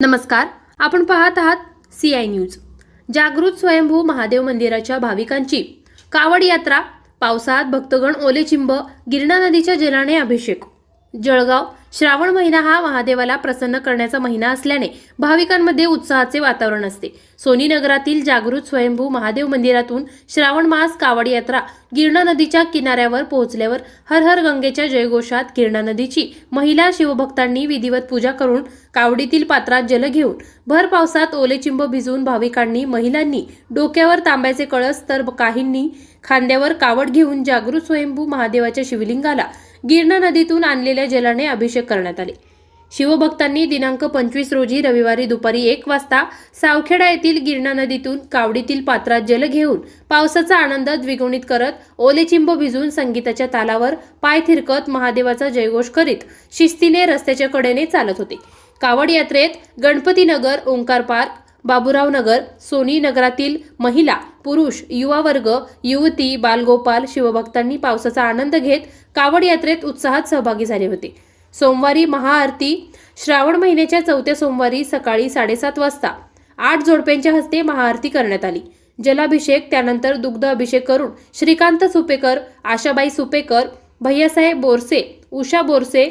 नमस्कार. आपण पाहत आहात सी आय न्यूज जागृत स्वयंभू महादेव मंदिराच्या भाविकांची कावड यात्रा पावसाळ्यात भक्तगण ओलेचिंब गिरणा नदीच्या जलाने अभिषेक. जळगाव. श्रावण महिना हा महादेवाला प्रसन्न करण्याचा महिना असल्याने भाविकांमध्ये उत्साहाचे वातावरण असते. सोनी नगरातील जागृत स्वयंभू महादेव मंदिरातून श्रावण मास कावड यात्रा गिरणा नदीच्या किनाऱ्यावर पोहोचल्यावर हर हर गंगेच्या जयघोषात गिरणा नदीची महिला शिवभक्तांनी विधिवत पूजा करून कावडीतील पात्रात जल घेऊन भर पावसात ओलेचिंब भिजवून भाविकांनी महिलांनी डोक्यावर तांब्याचे कळस तर काहींनी खांद्यावर कावड घेऊन जागृत स्वयंभू महादेवाच्या शिवलिंगाला गिरणा नदीतून आणलेल्या जलाने अभिषेक करण्यात आले. शिवभक्तांनी दिनांक पंचवीस रोजी रविवारी दुपारी एक वाजता सावखेडा येथील गिरणा नदीतून कावडीतील पात्रात जल घेऊन पावसाचा आनंद द्विगुणित करत ओलेचिंब भिजून संगीताच्या तालावर पाय थिरकत महादेवाचा जयघोष करीत शिस्तीने रस्त्याच्या कडेने चालत होते. कावड यात्रेत गणपतीनगर ओंकार पार्क बाबुराव नगर सोनी नगरातील महिला पुरुष युवा वर्ग युवती बालगोपाल शिवभक्तांनी पावसाचा आनंद घेत कावड यात्रेत उत्साहात सहभागी झाले होते. सोमवारी महाआरती श्रावण महिन्याच्या चौथ्या सोमवारी सकाळी साडेसात वाजता आठ जोडप्यांच्या हस्ते महाआरती करण्यात आली. जलाभिषेक त्यानंतर दुग्ध अभिषेक करून श्रीकांत सुपेकर आशाबाई सुपेकर भैयासाहेब बोरसे उषा बोरसे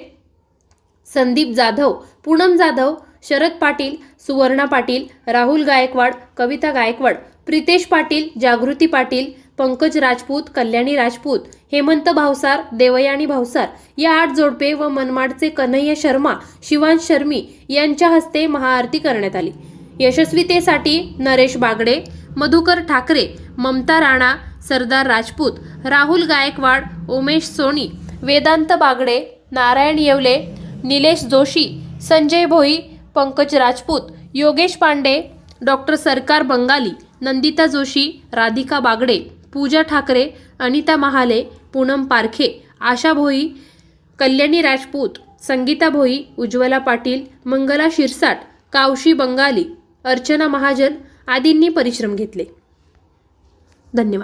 संदीप जाधव पूनम जाधव शरद पाटील सुवर्णा पाटील राहुल गायकवाड कविता गायकवाड प्रितेश पाटील जागृती पाटील पंकज राजपूत कल्याणी राजपूत हेमंत भावसार देवयानी भावसार या आठ जोडपे व मनमाडचे कन्हैया शर्मा शिवांश शर्मी यांच्या हस्ते महाआरती करण्यात आली. यशस्वीतेसाठी नरेश बागडे मधुकर ठाकरे ममता राणा सरदार राजपूत राहुल गायकवाड उमेश सोनी वेदांत बागडे नारायण येवले निलेश जोशी संजय भोई पंकज राजपूत योगेश पांडे डॉक्टर सरकार बंगाली नंदिता जोशी राधिका बागडे पूजा ठाकरे अनिता महाले पूनम पारखे आशा भोई कल्याणी राजपूत संगीता भोई उज्ज्वला पाटील मंगला शिरसाट कावशी बंगाली अर्चना महाजन आदींनी परिश्रम घेतले. धन्यवाद.